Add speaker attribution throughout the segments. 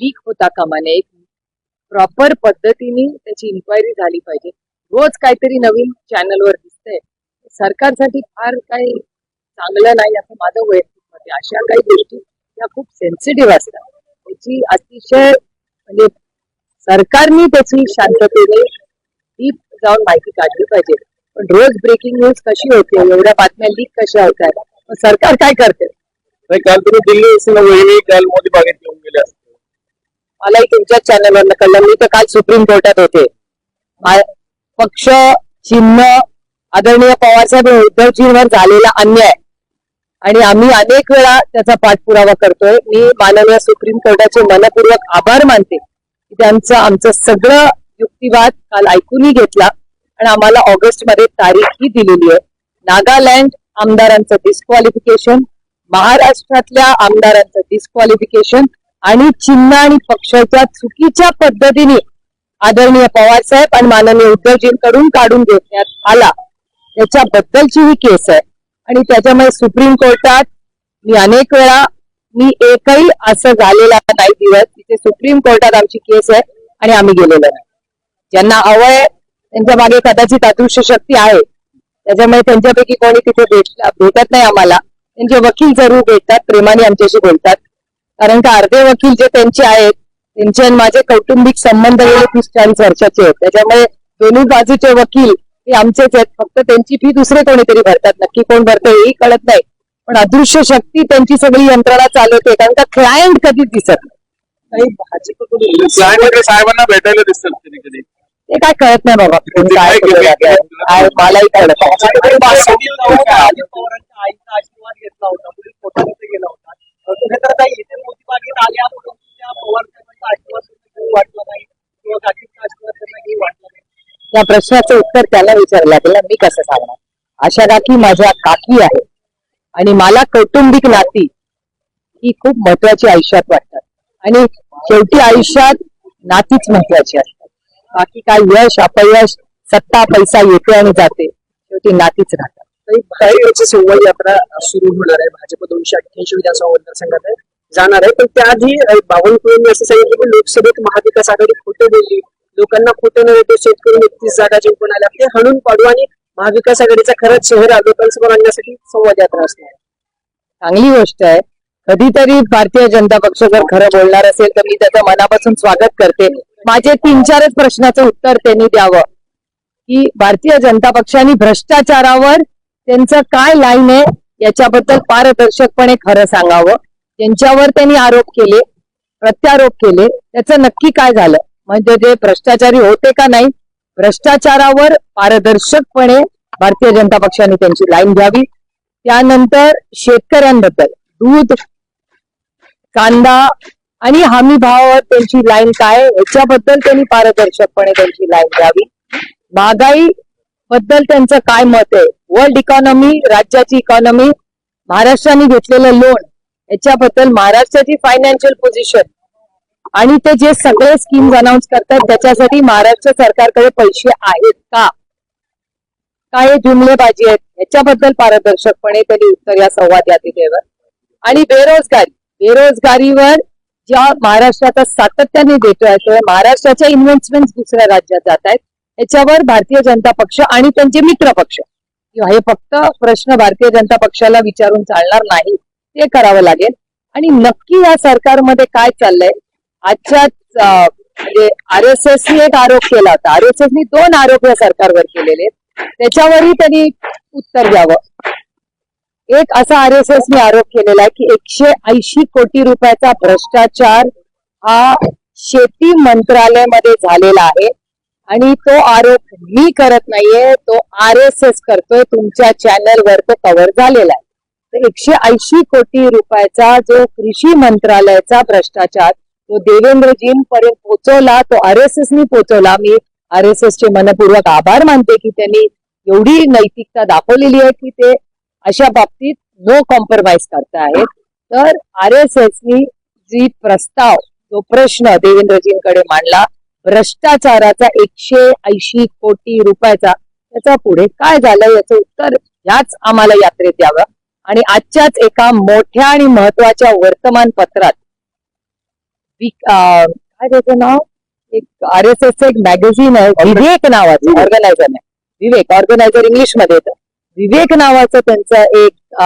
Speaker 1: Leak होता कामा नये प्रॉपर पद्धतीने त्याची इन्क्वायरी झाली पाहिजे. रोज काहीतरी नवीन चॅनलवर दिसतंय. सरकारसाठी फार काही चांगलं नाही असं माझं वैयक्तिक मत आहे. अशा काही गोष्टी या खूप सेन्सिटिव्ह असतात. त्याची अतिशय म्हणजे सरकारने त्याची शांततेने डीप जाऊन माहिती काढली पाहिजे. पण रोज ब्रेकिंग न्यूज कशी होते? एवढ्या बातम्या लीक कशा होत आहेत सरकार काय करते?
Speaker 2: काल तुम्ही दिल्ली काल मोदी बागेत येऊन गेले असते.
Speaker 1: मलाही तुमच्याच चॅनलवर कळलं. मी तर काल सुप्रीम कोर्टात होते. पक्ष चिन्ह आदरणीय पवारसाहेब उद्धवजींवर झालेला अन्याय. आणि आम्ही अनेक वेळा त्याचा पाठपुरावा करतोय. मी माननीय सुप्रीम कोर्टाचे मनपूर्वक आभार मानते की त्यांचं आमचं सगळं युक्तिवाद काल ऐकूनही घेतला. आणि आम्हाला ऑगस्टमध्ये तारीख ही दिलेली आहे. नागालँड आमदारांचं डिस्क्वालिफिकेशन महाराष्ट्रातल्या आमदारांचं डिस्क्वालिफिकेशन आणि चिन्ह आणि पक्षाच्या चुकीच्या पद्धतीने आदरणीय पवार साहेब आणि माननीय उद्धवजींकडून काढून घेण्यात आला. त्याच्याबद्दलची ही केस आहे. आणि त्याच्यामुळे सुप्रीम कोर्टात मी अनेक वेळा मी एकही असं झालेला नाही दिवस तिथे सुप्रीम कोर्टात आमची केस आहे आणि आम्ही गेलेलो नाही. ज्यांना हवंय त्यांच्या मागे कदाचित अदृश्य शक्ती आहे. त्याच्यामुळे त्यांच्यापैकी कोणी तिथे भेट भेटत नाही आम्हाला. त्यांचे वकील जरूर भेटतात प्रेमाने आमच्याशी बोलतात. कारण का अर्धे वकील जे त्यांचे आहेत त्यांचे आणि माझे कौटुंबिक संबंध गेले तीस चाळीस वर्षाचे आहेत. त्याच्यामुळे दोन्ही बाजूचे वकील हे आमचेच आहेत. फक्त त्यांची फी दुसरे कोणीतरी भरतात. नक्की कोण भरतं हेही कळत नाही. पण अदृश्य शक्ती त्यांची सगळी यंत्रणा चालवते. कारण का क्लायंट कधीच दिसत नाही. भाजपकडून
Speaker 2: साहेबांना भेटायला दिसतात कधी कधी.
Speaker 1: ते काय कळत नाही बाबा. काय मलाही कळत नाही.
Speaker 3: अजित पवारांच्या आईचा आशीर्वाद घेतला होता. पुढील कोर्टामध्ये गेला होता अं, तुम्ही तर काही इथे मोदी बागेत आल्यापासून त्या पवार साहेबांचा आशीर्वाद त्यांना घेऊ वाटला नाही किंवा काकींचा आशीर्वाद त्यांना घेऊ वाटला
Speaker 1: त्या प्रश्नाचं उत्तर त्याला विचारलं त्याला मी कसं सांगणार? अशा काकी माझ्या काकी आहे आणि मला कौटुंबिक नाती ही खूप महत्वाची आयुष्यात वाटतात. आणि शेवटी आयुष्यात नातीच महत्वाची असतात. बाकी काय यश अपयश सत्ता पैसा येते आणि जाते शेवटी नातीच राहतात.
Speaker 3: काही काही याची यात्रा सुरू होणार आहे. भाजप दोनशे अठ्ठ्याऐंशी विधानसभा मतदारसंघात जाणार आहे. पण त्याआधी बावनकुळेंनी असं सांगितलं की लोकसभेत महाविकास आघाडी खोटं बोलली. लोकांना खोटं नव्हे ते शेतकरी एकतीस जागा जिंकून आल्या ते म्हणजे हणून पाडू आणि महाविकास आघाडीचा खरंच शहर लोकांसमोर आणण्यासाठी संवाद यात्रा असणार. आहे.
Speaker 1: चांगली गोष्ट आहे. कधीतरी भारतीय जनता पक्ष जर खरं बोलणार असेल तर मी त्याचं मनापासून स्वागत करते. माझे तीन चारच प्रश्नाचं उत्तर त्यांनी द्यावं. की भारतीय जनता पक्षाने भ्रष्टाचारावर त्यांचं काय लाईन आहे याच्याबद्दल पारदर्शकपणे खरं सांगावं. त्यांच्यावर त्यांनी आरोप केले प्रत्यारोप केले. त्याचं नक्की काय झालं? म्हणजे जे भ्रष्टाचारी होते का नाही भ्रष्टाचारावर पारदर्शकपणे भारतीय जनता पक्षाने त्यांची लाईन घ्यावी. त्यानंतर शेतकऱ्यांबद्दल दूध कांदा आणि हमी भावावर त्यांची लाईन काय याच्याबद्दल त्यांनी पारदर्शकपणे त्यांची लाईन घ्यावी. महागाई बद्दल त्यांचं काय मत आहे? वर्ल्ड इकॉनॉमी राज्याची इकॉनॉमी महाराष्ट्राने घेतलेलं लोन याच्याबद्दल महाराष्ट्राची फायनान्शियल पोझिशन आणि ते जे सगळे स्कीम्स अनाऊन्स करतात त्याच्यासाठी महाराष्ट्र सरकारकडे पैसे आहेत का? काय जुमलेबाजी आहेत? याच्याबद्दल पारदर्शकपणे त्यांनी उत्तर या संवाद या यात्रेवर आणि बेरोजगारी. बेरोजगारीवर ज्या महाराष्ट्राचा सातत्याने देतोय तो महाराष्ट्राच्या इन्व्हेस्टमेंट दुसऱ्या राज्यात जात आहेत. याच्यावर भारतीय जनता पक्ष आणि त्यांचे मित्र पक्ष. किंवा हे फक्त प्रश्न भारतीय जनता पक्षाला विचारून चालणार नाही ते करावं लागेल. आणि नक्की या सरकारमध्ये काय चाललंय आजच्याच म्हणजे आर एस एसनी एक आरोप केला होता. आर एस एसनी दोन आरोप या सरकारवर केलेले आहेत. त्याच्यावरही त्यांनी उत्तर द्यावं. एक असा आर एस एसने आरोप केलेला आहे की एकशे ऐंशी कोटी रुपयाचा भ्रष्टाचार हा शेती मंत्रालयामध्ये झालेला आहे आणि तो आरोप मी करत नाहीये तो आर एस एस करतोय तुमच्या चॅनलवर तो कव्हर झालेला आहे. तर एकशे ऐंशी कोटी रुपयाचा जो कृषी मंत्रालयाचा भ्रष्टाचार तो देवेंद्रजींपर्यंत पोहोचवला तो आर एस एसनी पोहोचवला. मी आर एस एसचे मनपूर्वक आभार मानते की त्यांनी एवढी नैतिकता दाखवलेली आहे की ते अशा बाबतीत नो कॉम्प्रोमाइज करतायत तर आर एस एसनी जी प्रस्ताव जो प्रश्न देवेंद्रजींकडे मांडला भ्रष्टाचाराचा एकशे ऐंशी कोटी रुपयाचा त्याचा पुढे काय झालं याचं उत्तर ह्याच आम्हाला यात्रेत द्यावं. आणि आजच्याच एका मोठ्या आणि महत्त्वाच्या वर्तमानपत्रात काय त्याचं नाव? एक आर एस एस एक मॅगझिन आहे विवेक नावाचं ऑर्गनायझर नाही. विवेक ऑर्गनायझर इंग्लिशमध्ये येतं. विवेक नावाचं त्यांचं एक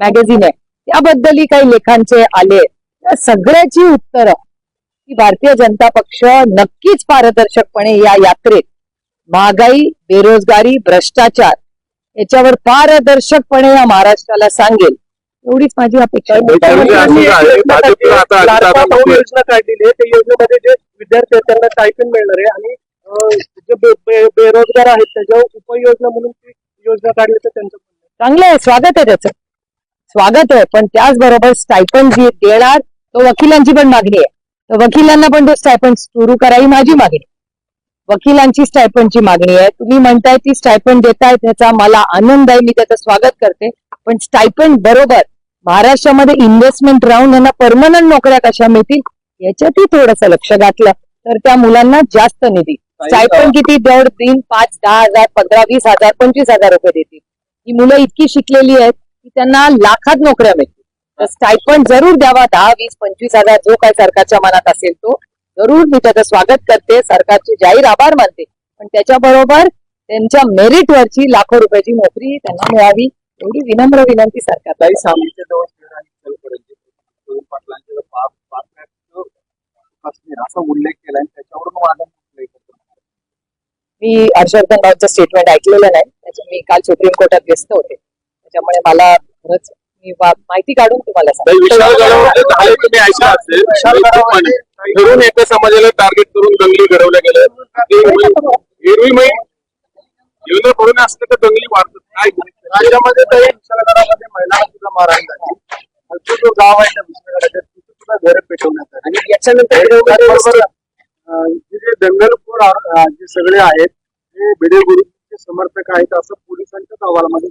Speaker 1: मॅगझिन आहे. त्याबद्दलही काही लेखांचे आले. त्या सगळ्याची उत्तरं की भारतीय जनता पक्ष नक्कीच पारदर्शकपणे या यात्रेत महागाई बेरोजगारी भ्रष्टाचार याच्यावर पारदर्शकपणे या महाराष्ट्राला सांगेल. एवढीच माझी अपेक्षा
Speaker 3: योजना काढलेली आहे? त्या योजनेमध्ये जे विद्यार्थी आहेत त्यांना टायपिंग मिळणार आहे आणि जे बेरोजगार आहेत त्याच्यावर उपाययोजना म्हणून ती योजना काढली तर त्यांचं.
Speaker 1: चांगलं आहे. स्वागत आहे त्याचं. स्वागत आहे. पण त्याचबरोबर स्टायपन जी देणार तो वकिलांची पण मागणी आहे. तर वकिलांना पण तो स्टायपन सुरू करा ही माझी मागणी वकिलांची स्टायपनची मागणी आहे. तुम्ही म्हणताय ती स्टायपन देताय त्याचा मला आनंद आहे. मी त्याचं स्वागत करते. पण स्टायपन बरोबर. महाराष्ट्रामध्ये इन्व्हेस्टमेंट राहून यांना परमनंट नोकऱ्या कशा मिळतील? याच्यातही थोडंसं लक्ष घातलं. तर त्या मुलांना जास्त निधी. स्टायपन किती? दर दिन पाच दहा हजार पंधरा वीस हजार पंचवीस हजार रुपये देतील. ही मुलं इतकी शिकलेली आहेत की त्यांना लाखात नोकऱ्या मिळतील. तर स्टायपन जरूर द्यावा. दहा वीस पंचवीस हजार जो काय सरकारच्या मनात असेल तो जरूर मी त्याचं स्वागत करते. सरकारचे जाहीर आभार मानते. पण त्याच्याबरोबर त्यांच्या मेरिट वरची लाखो रुपयाची नोकरी त्यांना मिळावी. एवढी विनम्र विनंती सरकार
Speaker 2: असा उल्लेख केला आणि त्याच्यावरून वादन.
Speaker 1: मी हर्षवर्धन रावचं स्टेटमेंट ऐकलेलं नाही. त्याच्या मी काल सुप्रीम कोर्टात व्यस्त होते. त्याच्यामुळे मला खरंच मी माहिती काढून तुम्हाला सांगते.
Speaker 2: एका समाजाला टार्गेट करून दंगली घडवल्या गेल्या. एरवी मै योजना करून असलं तर दंगली वाढतात. काय राज्यामध्ये तर विशालगडामध्ये महिलांना सुद्धा मारहाण झाली. तो जो गाव आहे त्या विशालगडाच्या तिथे सुद्धा घर पेटवण्यात आली.
Speaker 3: आणि याच्यानंतर
Speaker 2: हे जे दंगलखोर जे सगळे आहेत ते भिडे गुरुचे समर्थक आहेत असं पोलिसांच्याच अहवालामध्ये.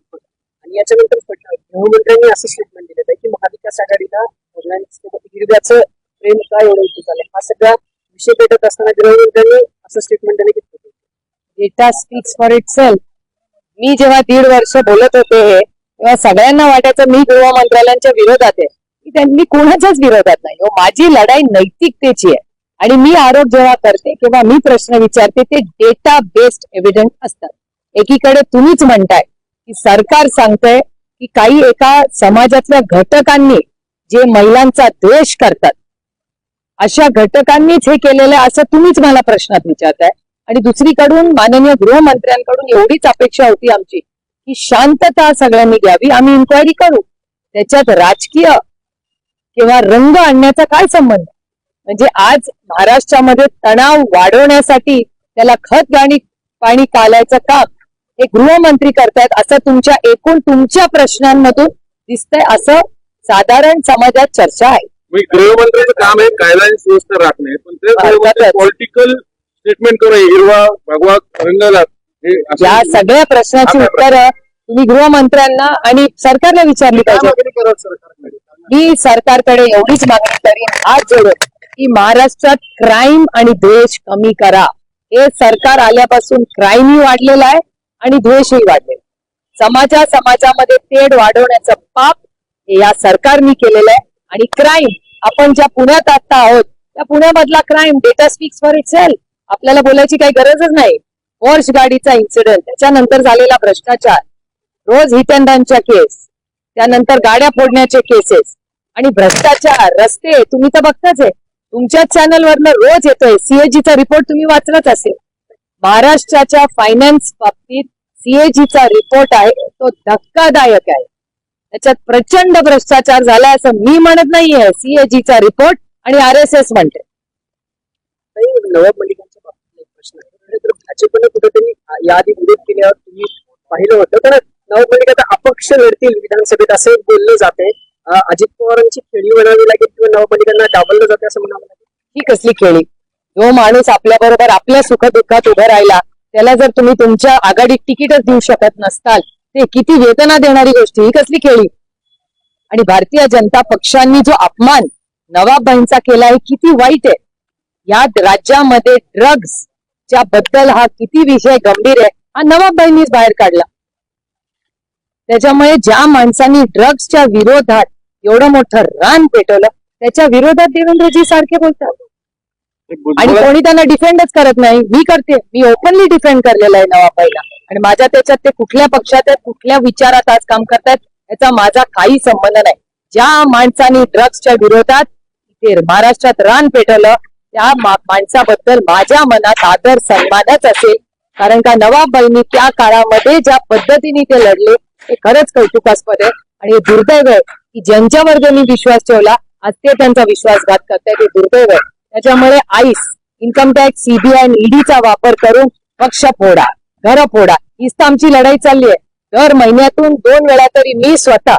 Speaker 3: आणि याच्यानंतर गृहमंत्र्यांनी असं स्टेटमेंट दिलं आहे की महाविकास आघाडीला हिरव्याचं प्रेम का एवढं उतू झालंय हा सगळा विषय पेटत असताना गृहमंत्र्यांनी असं स्टेटमेंट त्यांनी घेतलं
Speaker 1: data speaks for itself मी जेव्हा दीड वर्ष बोलत होते हे तेव्हा सगळ्यांना वाटायचं मी गृह मंत्रालयांच्या विरोधात आहे. मी त्यांनी कोणाच्याच विरोधात नाही. हो माझी लढाई नैतिकतेची आहे. आणि मी आरोप जेव्हा करते किंवा मी प्रश्न विचारते ते डेटा बेस्ड एव्हिडन्स असतात. एकीकडे तुम्हीच म्हणताय की सरकार सांगतंय की काही एका समाजातल्या घटकांनी जे महिलांचा द्वेष करतात अशा घटकांनीच हे केलेलं आहे असं तुम्हीच मला प्रश्नात विचारताय. आणि दुसरीकडून माननीय गृहमंत्र्यांकडून एवढीच अपेक्षा होती आमची की शांतता सगळ्यांनी घ्यावी आम्ही इन्क्वायरी करू. त्याच्यात राजकीय किंवा रंग आणण्याचा काय संबंध? म्हणजे आज महाराष्ट्रामध्ये तणाव वाढवण्यासाठी त्याला खत गाणी पाणी कालायचं काम हे गृहमंत्री करतायत असं तुमच्या एकूण तुमच्या प्रश्नांमधून दिसतंय असं साधारण समाजात चर्चा आहे.
Speaker 2: गृहमंत्र्याचं काम आहे कायदा आणि सुव्यवस्था राखणे. पण ते. पॉलिटिकल स्टेटमेंट करू हिरवा भगवा रंगाला.
Speaker 1: या सगळ्या प्रश्नाची उत्तरं तुम्ही गृहमंत्र्यांना आणि सरकारला विचारली पाहिजे. मी सरकारकडे एवढीच मागणी करीन हात जोडून की महाराष्ट्रात क्राईम आणि द्वेष कमी करा. हे सरकार आल्यापासून क्राईमही वाढलेला आहे आणि द्वेषही वाढलेला आहे. समाजा समाजामध्ये तेढ वाढवण्याचं पाप हे या सरकारने केलेलं आहे. आणि क्राईम आपण ज्या पुण्यात आता आहोत त्या पुण्यामधला crime data speaks for it आपल्याला बोलायची काही गरजच नाही. वॉर्ष गाडीचा इन्सिडेंट त्याच्यानंतर झालेला भ्रष्टाचार रोज हितंडांच्या केस त्यानंतर गाड्या फोडण्याचे केसेस आणि भ्रष्टाचार रस्ते तुम्ही तर बघताच आहे. तुमच्याच चॅनलवरनं रोज येतोय. सीएजीचा रिपोर्ट तुम्ही वाचलाच असेल. महाराष्ट्राच्या फायनान्स बाबतीत सीएजीचा रिपोर्ट आहे तो धक्कादायक आहे. त्याच्यात प्रचंड भ्रष्टाचार झालाय असं मी म्हणत नाहीये. सीएजीचा रिपोर्ट आणि आर एस एस म्हणते.
Speaker 3: प्रश्न. आहे खरं भाजपनं कुठेतरी याआधी विरोध केल्यावर तुम्ही पाहिलं होतं. तर नवाब आता अपक्ष लढतील विधानसभेत असं बोललं जाते अजित पवारांची खेळी म्हणावी लागेल किंवा नवपालिकांना मलिकांना डावललं जाते असं म्हणावं लागेल?
Speaker 1: ही कसली खेळी? जो माणूस आपल्या बरोबर आपल्या सुखदुःखात उभं राहिला त्याला जर तुम्ही तुमच्या आघाडीत तिकीटच देऊ शकत नसताल ते किती वेदना देणारी गोष्ट ही कसली खेळी? आणि भारतीय जनता पक्षांनी जो अपमान नवाबबाईंचा केला आहे किती वाईट आहे. या राज्यामध्ये ड्रग्ज च्या बद्दल हा किती विषय गंभीर आहे हा नवाबबाईंनीच बाहेर काढला. त्याच्यामुळे ज्या माणसांनी ड्रग्सच्या विरोधात एवढं मोठं रान पेटवलं त्याच्या विरोधात देवेंद्रजी सारखे बोलतात. आणि कोणी त्यांना डिफेंडच करत नाही. मी करते. मी ओपनली डिफेंड करलेला आहे नवाबाईला आणि माझ्या त्याच्यात ते कुठल्या पक्षात आहेत कुठल्या विचारात आज काम करतायत याचा माझा काही संबंध नाही. ज्या माणसाने ड्रग्सच्या विरोधात महाराष्ट्रात रान पेटवलं त्या माणसाबद्दल माझ्या मनात आदर सन्मानच असेल. कारण का नवाबाईंनी त्या काळामध्ये ज्या पद्धतीने ते लढले ते खरंच कौतुकास्पद आहे. आणि हे दुर्दैव आहे की ज्यांच्यावर ज्यांनी विश्वास ठेवला आज ते त्यांचा विश्वासघात करताय ते दुर्दैव आहे. त्याच्यामुळे आईस इन्कम टॅक्स सीबीआय आणि ईडीचा वापर करून पक्ष फोडा घर फोडा. हीच तर आमची लढाई चालली आहे. दर महिन्यातून दोन वेळा तरी मी स्वतः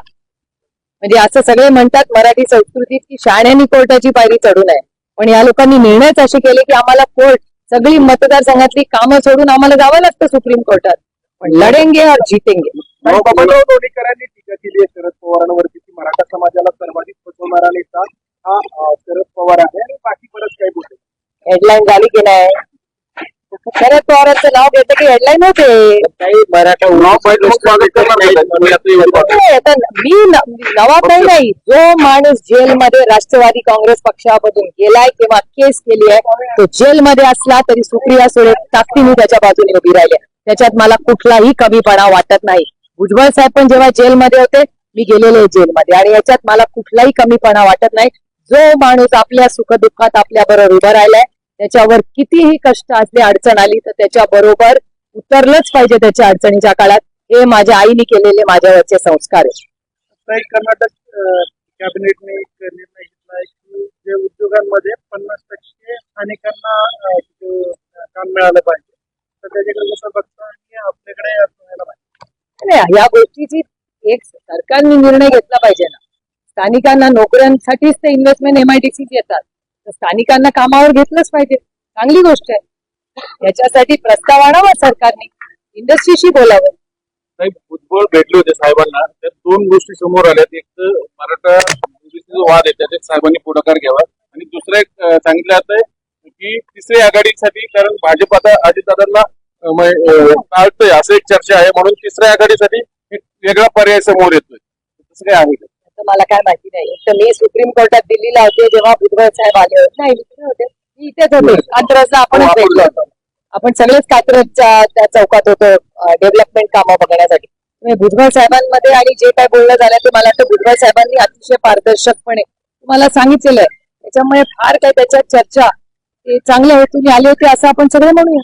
Speaker 1: म्हणजे असं सगळे म्हणतात मराठी संस्कृतीत की शाण्यानी कोर्टाची पायरी चढू नये. पण या लोकांनी निर्णयच असे केले की आम्हाला कोर्ट सगळी मतदारसंघातली कामं सोडून आम्हाला जावं लागतं सुप्रीम कोर्टात. पण लढेंगे और जीतेंगे.
Speaker 2: लोणीकरांनी टीका केली आहे शरद पवारांवरती की मराठा समाजाला सर्वाधिक फसवणारा नेता हा शरद पवार आहे. आणि बाकी बरंच काही बोलते
Speaker 1: हेडलाईन झाली की नाही? शरद पवारांचं नाव घेतं की हेडलाईन होते.
Speaker 3: काही मराठा
Speaker 2: नाव करणार नाही. मी आता
Speaker 1: मी जो माणूस जेलमध्ये राष्ट्रवादी काँग्रेस पक्षामधून गेलाय किंवा केस केली आहे तो जेलमध्ये असला तरी सुप्रिया सुळे ताकदीने त्याच्या बाजूने उभी राहिली. त्याच्यात मला कुठलाही कमीपणा वाटत नाही. भुजबळ साहेब पण जेव्हा जेलमध्ये होते मी गेलेले जेलमध्ये. आणि याच्यात मला कुठलाही कमीपणा वाटत नाही. जो माणूस आपल्या सुखदुःखात आपल्या बरोबर उभा राहिलाय त्याच्यावर कितीही कष्ट असले अडचण आली तर त्याच्या बरोबर उतरलंच पाहिजे त्याच्या अडचणीच्या काळात. हे माझ्या आईने केलेले माझ्यावरचे संस्कार आहेत.
Speaker 2: काही कर्नाटक कॅबिनेटने एक निर्णय घेतला आहे की जे उद्योगांमध्ये पन्नास टक्के स्थानिकांना काम मिळालं पाहिजे तर त्याच्याकडे जसं बघता की आपल्याकडे व्हायला पाहिजे.
Speaker 1: नाही या गोष्टीची एक सरकारने निर्णय घेतला पाहिजे ना स्थानिकांना नोकऱ्यांसाठीच ते इन्व्हेस्टमेंट एमआयडीसी येतात. स्थानिकांना कामावर घेतलंच पाहिजे. चांगली गोष्ट आहे. याच्यासाठी प्रस्ताव आणावा सरकारने. इंडस्ट्रीशी बोलावं.
Speaker 2: साहेब भुजबळ भेटले होते साहेबांना. त्या दोन गोष्टी समोर आल्यात एक तर मराठा जो वाद आहे त्याच्यात साहेबांनी पुढाकार घ्यावा. आणि दुसरं एक सांगितलं जात आहे की तिसऱ्या आघाडीसाठी कारण भाजप आता अजितदादांना टाळतोय. असं एक चर्चा आहे. म्हणून तिसऱ्या आघाडीसाठी एक वेगळा पर्याय समोर येतोय. तसं काय आहे का?
Speaker 1: मला काय माहिती नाही. तर मी सुप्रीम कोर्टात दिल्लीला होते जेव्हा भुजबळ साहेब आले होते. नाही होते. मी इथेच होते कात्रजला आपणच भेटलो होतो. आपण सगळेच कात्रजच्या त्या चौकात होतो डेव्हलपमेंट कामं बघण्यासाठी. भुजबळ साहेबांमध्ये आणि जे काय बोलणं झालं ते मला वाटतं भुजबळ साहेबांनी अतिशय पारदर्शकपणे तुम्हाला सांगितलेलं आहे. त्याच्यामुळे फार काय त्याच्यात चर्चा ते चांगल्या हेतूने आले होते असं आपण सगळे म्हणूया.